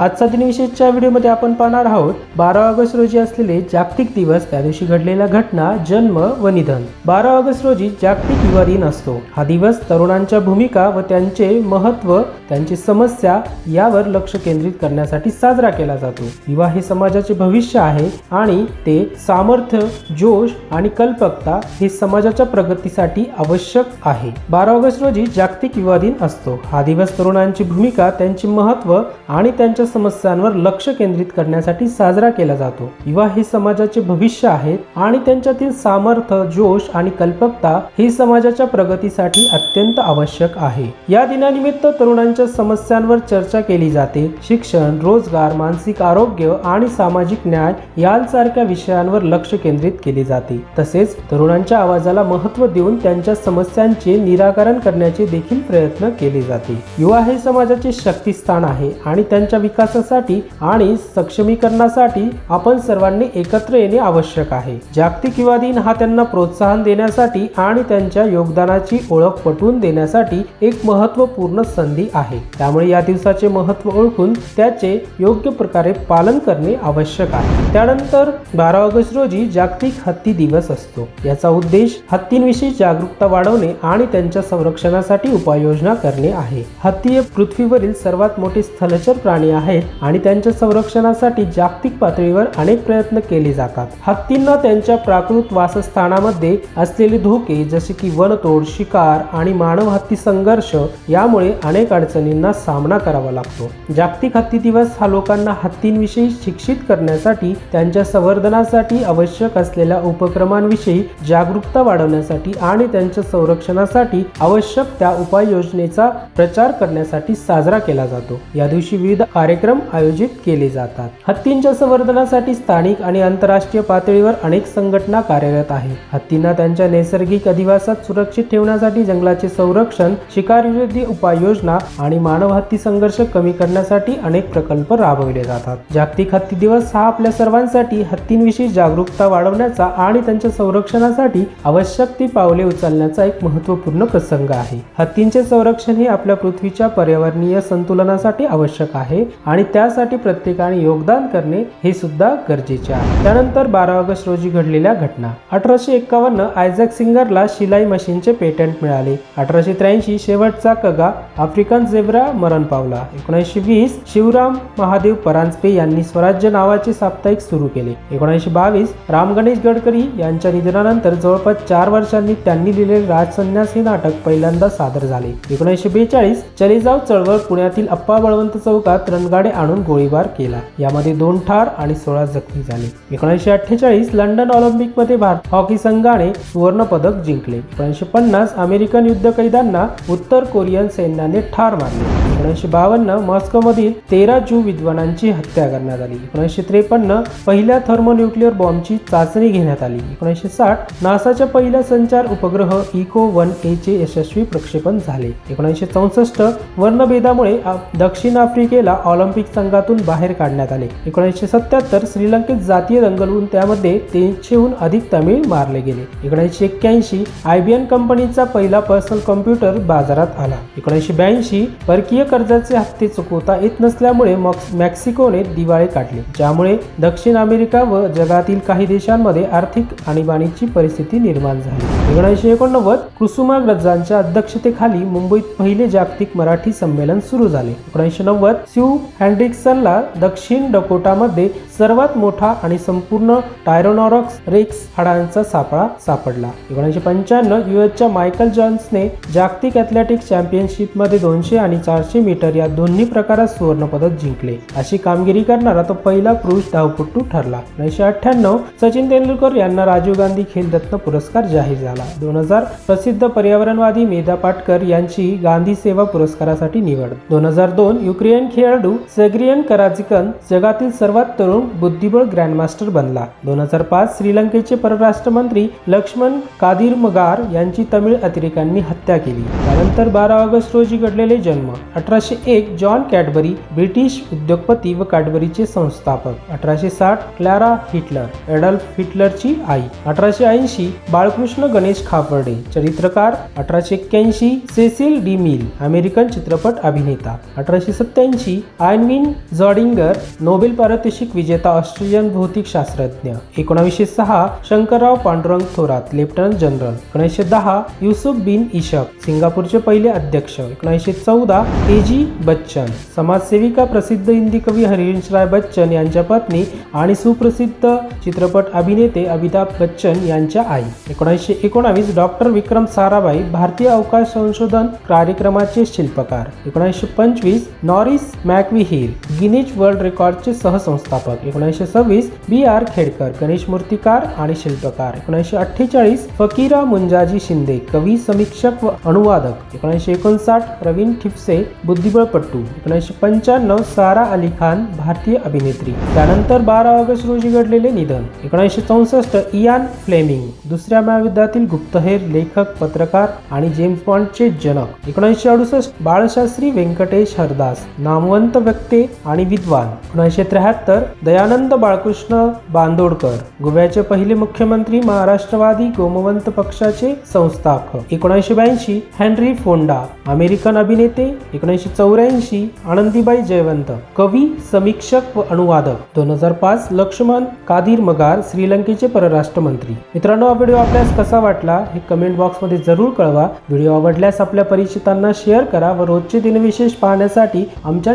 आजचा दिनविशेषच्या व्हिडिओमध्ये आपण पाहणार आहोत बारा ऑगस्ट रोजी असलेले जागतिक दिवस त्या दिवशी घडलेल्या घटना जन्म व निधन. बारा ऑगस्ट रोजी जागतिक युवा दिन असतो. हा दिवस तरुणांच्या भूमिका व त्यांचे महत्त्व त्यांची समस्या यावर लक्ष केंद्रित करण्यासाठी साजरा केला जातो. युवा हे समाजाचे भविष्य आहे आणि ते सामर्थ्य जोश आणि कल्पकता हे समाजाच्या प्रगतीसाठी आवश्यक आहे. बारा ऑगस्ट रोजी जागतिक युवा दिन असतो. हा दिवस तरुणांची भूमिका त्यांचे महत्त्व आणि त्यांच्या समस्यांवर लक्ष केंद्रित करण्यासाठी साजरा केला जातो. युवा हे समाजाचे भविष्य आहेत आणि त्यांच्यातील सामर्थ्य जोश आणि कल्पकता ही समाजाच्या प्रगतीसाठी अत्यंत आवश्यक आहे. या दिनानिमित्त तरुणांच्या समस्यांवर चर्चा केली जाते. शिक्षण रोजगार मानसिक आरोग्य आणि सामाजिक न्याय यांसारख्या विषयांवर लक्ष केंद्रित केले जाते. तसेच तरुणांच्या आवाजाला महत्त्व देऊन त्यांच्या समस्यांचे निराकरण करण्याचे देखील प्रयत्न केले जाते. युवा हे समाजाचे शक्तिस्थान आहे आणि त्यांच्या विकास विकासासाठी आणि सक्षमीकरणासाठी आपण सर्वांनी एकत्र येणे आवश्यक आहे. जागतिक युवा दिन हा त्यांना प्रोत्साहन देण्यासाठी आणि त्यांच्या योगदानाची ओळख पटवून देण्यासाठी एक महत्त्वपूर्ण संधी आहे. त्यामुळे या दिवसाचे महत्त्व ओळखून त्याचे योग्य प्रकारे पालन करणे आवश्यक आहे. त्यानंतर बारा ऑगस्ट रोजी जागतिक हत्ती दिवस असतो. याचा उद्देश हत्तींविषयी जागरूकता वाढवणे आणि त्यांच्या संरक्षणासाठी उपाययोजना करणे आहे. हत्ती हे पृथ्वीवरील सर्वात मोठे स्थलचर प्राणी आहे. आहेत आणि त्यांच्या संरक्षणासाठी जागतिक पातळीवर अनेक प्रयत्न केले जातात. हत्तींना त्यांच्या प्राकृत वासस्थानामध्ये असलेले धोके जसे की वनतोड शिकार आणि मानव हत्ती संघर्ष यामुळे अनेक अडचणींना सामना करावा लागतो. जागतिक हत्ती दिवस हा लोकांना हत्तींविषयी शिक्षित करण्यासाठी त्यांच्या संवर्धनासाठी आवश्यक असलेल्या उपक्रमांविषयी जागरूकता वाढवण्यासाठी आणि त्यांच्या संरक्षणासाठी आवश्यक त्या उपाययोजनेचा प्रचार करण्यासाठी साजरा केला जातो. या दिवशी विविध कार्यक्रम कार्यक्रम आयोजित केले जातात. हत्तींच्या संवर्धनासाठी स्थानिक आणि आंतरराष्ट्रीय पातळीवर अनेक संघटना कार्यरत आहेत. हत्तींना त्यांच्या नैसर्गिक अधिवासात सुरक्षित ठेवण्यासाठी जंगलाचे संरक्षण शिकार विरोधी उपाययोजना आणि मानव हत्ती संघर्ष कमी करण्यासाठी अनेक प्रकल्प राबविले जातात. जागतिक हत्ती दिवस हा आपल्या सर्वांसाठी हत्तींविषयी जागरूकता वाढवण्याचा आणि त्यांच्या संरक्षणासाठी आवश्यक ती पावले उचलण्याचा एक महत्त्वपूर्ण प्रसंग आहे. हत्तींचे संरक्षण हे आपल्या पृथ्वीच्या पर्यावरणीय संतुलनासाठी आवश्यक आहे आणि त्यासाठी प्रत्येकाने योगदान करणे हे सुद्धा गरजेचे आहे. त्यानंतर बारा ऑगस्ट रोजी घडलेल्या घटना. अठराशे एक्कावन्न आयझॅक सिंगरला शिलाई मशीनचे पेटंट मिळाले. अठराशे त्र्याऐंशी शेवटचा कगा आफ्रिकन झेब्रा मरण पावला. एकोणीसशे वीस शिवराम महादेव परांजपे यांनी स्वराज्य नावाचे साप्ताहिक सुरू केले. एकोणीसशे बावीस राम गणेश गडकरी यांच्या निधनानंतर जवळपास चार वर्षांनी त्यांनी लिहिलेले राजसन्यास हे नाटक पहिल्यांदा सादर झाले. एकोणीसशे बेचाळीस चले जाव चळवळ पुण्यातील अप्पा बळवंत चौकात रणगाडे आणून गोळीबार केला. यामध्ये दोन ठार आणि सोळा जखमी झाले. एकोणीसशे अठ्ठेचाळीस लंडन ऑलिम्पिकमध्ये भारत हॉकी संघाने सुवर्ण पदक जिंकले. एकोणीसशे पन्नास अमेरिकन युद्ध कैद्यांना उत्तर कोरियन सैन्याने ठार मारले. एकोणीसशे बावन्न मॉस्को मधील तेरा ज्यू विद्वानांची हत्या करण्यात आली. एकोणीसशे त्रेपन्न पहिल्या थर्मोन्यूक्लिअर बॉम्बची चाचणी घेण्यात आली. एकोणीसशे साठ नासाच्या पहिल्या संचार उपग्रह इको वन ए चे यशस्वी प्रक्षेपण झाले. एकोणीसशे चौसष्ट वर्णभेदामुळे दक्षिण आफ्रिकेला ऑल ऑलिम्पिक संघातून बाहेर काढण्यात आले. एकोणीसशे सत्याहत्तर श्रीलंकेत जातीय दंगल त्यामध्ये तीनशेहून अधिक तमिळ मारले गेले. एकोणीसशे एक्क्याऐंशी आयबीएन कंपनीचा पहिला पर्सनल कॉम्प्युटर बाजारात आला. एकोणीसशे ब्याऐंशी परकीय कर्जाचे हप्ते चुकवता येत नसल्यामुळे मॅक्सिकोने मेक्सिकोने दिवाळे काढले. ज्यामुळे दक्षिण अमेरिका व जगातील काही देशांमध्ये आर्थिक आणीबाणीची परिस्थिती निर्माण झाली. एकोणीसशे एकोणनव्वद कुसुमाग्रजांच्या अध्यक्षतेखाली मुंबईत पहिले जागतिक मराठी संमेलन सुरू झाले. एकोणीसशे नव्वद शिव हँड्रिक्सनला दक्षिण डकोटामध्ये सर्वात मोठा आणि संपूर्ण टायरोनॉरॉक्स रिक्स हाडांचा सापळा सापडला. एकोणीसशे पंच्याण्णव युएसच्या मायकल जॉन्सने जागतिक ॲथलेटिक्स चॅम्पियनशिपमध्ये दोनशे आणि चारशे मीटर या दोन्ही प्रकारात सुवर्णपदक जिंकले. अशी कामगिरी करणारा तो पहिला पुरुष धावपट्टू ठरला. एकोणीसशे अठ्ठ्याण्णव सचिन तेंडुलकर यांना राजीव गांधी खेलरत्न पुरस्कार जाहीर झाला. दोन हजार प्रसिद्ध पर्यावरणवादी मेधा पाटकर यांची गांधी सेवा पुरस्कारासाठी निवड. दोन हजार दोन युक्रेन खेळाडू सेग्रियन कराजिकन जगातील सर्वात तरुण बुद्धिबळ ग्रँडमास्टर बनला. दोन हजार पाच श्रीलंकेचे परराष्ट्र मंत्री लक्ष्मण कादिर मगार यांची तमिळ अतिरेक्यांनी हत्या केली. त्यानंतर बारा ऑगस्ट रोजी घडलेले जन्म. अठराशे एक जॉन कॅडबरी ब्रिटिश उद्योगपती व कॅडबरीचे संस्थापक. अठराशे साठ क्लॅरा हिटलर एडल्फ हिटलरची आई. अठराशे ऐंशी बाळकृष्ण गणेश खापर्डे चरित्रकार. अठराशे एक्क्याऐंशी सेसिल डी मिल अमेरिकन चित्रपट अभिनेता. अठराशे सत्याऐंशी आयनविन जॉडिंगर नोबेल पारितोषिक विजेता ऑस्ट्रेलियन भौतिकशास्त्रज्ञ एकोणावीसशे सहा शंकरराव पांडुरंग थोरात लेफ्टनंट जनरल. एकोणीसशे दहा युसुफ बिन इशक सिंगापूरचे पहिले अध्यक्ष. एकोणीसशे चौदा ए जी बच्चन. समाजसेविका प्रसिद्ध हिंदी कवी हरिवंशराय बच्चन यांच्या पत्नी आणि सुप्रसिद्ध चित्रपट अभिनेते अमिताभ बच्चन यांच्या आई. एकोणीसशे एकोणावीस डॉक्टर विक्रम साराभाई भारतीय अवकाश संशोधन कार्यक्रमाचे शिल्पकार. एकोणीसशे पंचवीस नॉरिस मॅकविहिर गिनीज वर्ल्ड रेकॉर्डचे सहसंस्थापक. एकोणीसशे सव्वीस बी आर खेडकर गणेश मूर्तिकार आणि शिल्पकार. एकोणीसशे अठ्ठेचाळीस फकीरा मुंजाजी शिंदे कवी समीक्षक व अनुवादक. एकोणीसशे एकोणसाठ प्रवीण ठिपसे बुद्धिबळपट्टू एकोणीसशे पंच्याण्णव सारा अली खान भारतीय अभिनेत्री. त्यानंतर बारा ऑगस्ट रोजी घडलेले निधन. एकोणीसशे चौसष्ट इयान फ्लेमिंग. दुसऱ्या महायुद्धातील गुप्तहेर लेखक पत्रकार आणि जेम्स बॉन्डचे जनक. एकोणीसशे अडुसष्ट बाळशास्त्री व्यंकटेश हरदास. नामवंत व्यक्ती आणि विद्वान एकोणीसशे त्र्याहत्तर दयानंद बाळकृष्ण बांदोडकर गोव्याचे पहिले मुख्यमंत्री महाराष्ट्रवादी गोमवंत पक्षाचे संस्थापक एकोणीसशे ब्याऐंशी हेनरी फोंडा अमेरिकन अभिनेते एकोणीसशे चौऱ्याऐंशी आनंदीबाई जयवंत कवी समीक्षक व अनुवादक दोन हजार पाच लक्ष्मण कादीर मगार श्रीलंकेचे परराष्ट्र मंत्री मित्रांनो हा व्हिडिओ आपल्यास कसा वाटला हे कमेंट बॉक्समध्ये जरूर कळवा. व्हिडिओ आवडल्यास आपल्या परिचितांना शेअर करा व रोजचे दिनविशेष पाहण्यासाठी आमच्या